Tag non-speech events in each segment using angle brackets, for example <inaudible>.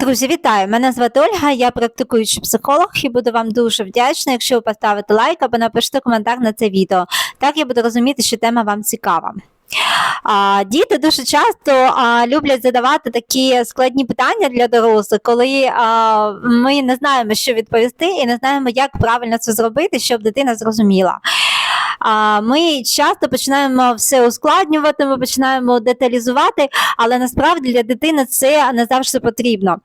Друзі, вітаю! Мене звати Ольга, я практикуючий психолог і буду вам дуже вдячна, якщо ви поставите лайк або напишете коментар на це відео. Так я буду розуміти, що тема вам цікава. А, діти дуже часто а, люблять задавати такі складні питання для дорослих, коли а, ми не знаємо, що відповісти, і не знаємо, як правильно це зробити, щоб дитина зрозуміла. А, ми часто починаємо все ускладнювати, ми починаємо деталізувати, але насправді для дитини це не завжди потрібно.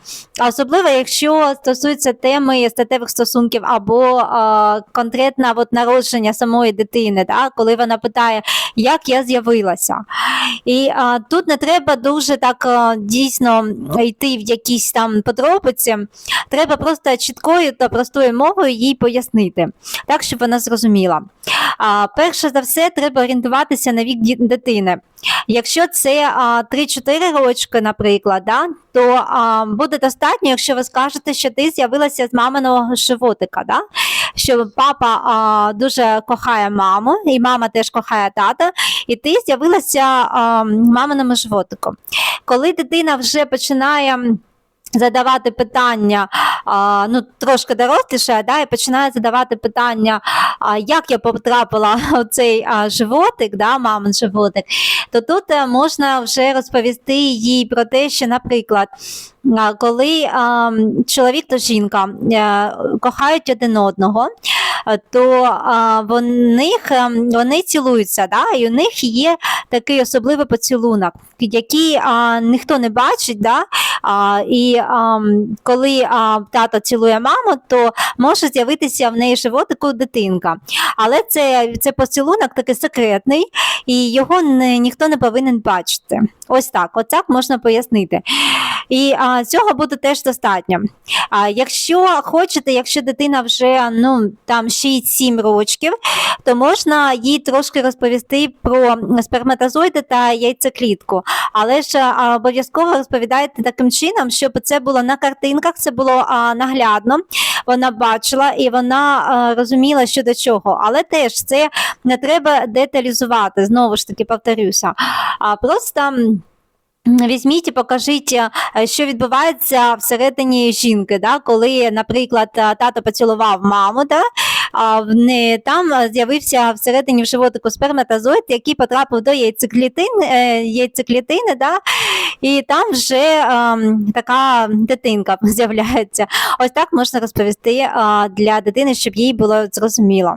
Особливо, якщо стосується теми статевих стосунків або а, конкретно от, народження самої дитини, да, коли вона питає, як я з'явилася. І а, тут не треба дуже так а, дійсно йти в якісь там подробиці, треба просто чіткою та простою мовою їй пояснити, так, щоб вона зрозуміла. А, перше за все, треба орієнтуватися на вік дитини. Якщо це а, 3-4 рочки, наприклад, да, то а, буде достатньо, якщо ви скажете, що ти з'явилася з маминого животика, да? що папа а, дуже кохає маму, і мама теж кохає тата, і ти з'явилася маминому животику. Коли дитина вже починає. Задавати питання, а, ну трошки доросліше, да, і починає задавати питання, а, як я потрапила <laughs> в цей а, животик, да, мамин животик, то тут е, можна вже розповісти їй про те, що, наприклад, а, коли а, чоловік та жінка е, кохають один одного, то а, в них, е, вони цілуються, да, і у них є такий особливий поцілунок, який а, ніхто не бачить. Да, а, і а, коли а, тато цілує маму, то може з'явитися в неї животику дитинка. Але це, це поцілунок такий секретний, і його не, ніхто не повинен бачити. Ось так, от так можна пояснити. І а, цього буде теж достатньо. А, якщо хочете, якщо дитина вже ну, там 6-7 років, то можна їй трошки розповісти про сперматозоїди та яйцеклітку. Але ж обов'язково розповідайте таким чином, щоб це було на картинках, це було а, наглядно. Вона бачила і вона а, розуміла, що до чого. Але теж це не треба деталізувати. Знову ж таки, повторюся. А просто. Візьміть і покажіть, що відбувається всередині жінки, да? коли, наприклад, тато поцілував маму, да? А не там з'явився всередині в животику сперматозоїд, який потрапив до яйцеклітини, е, яйцеклітини да? і там вже ем, така дитинка <laughs> з'являється. Ось так можна розповісти а, для дитини, щоб їй було зрозуміло.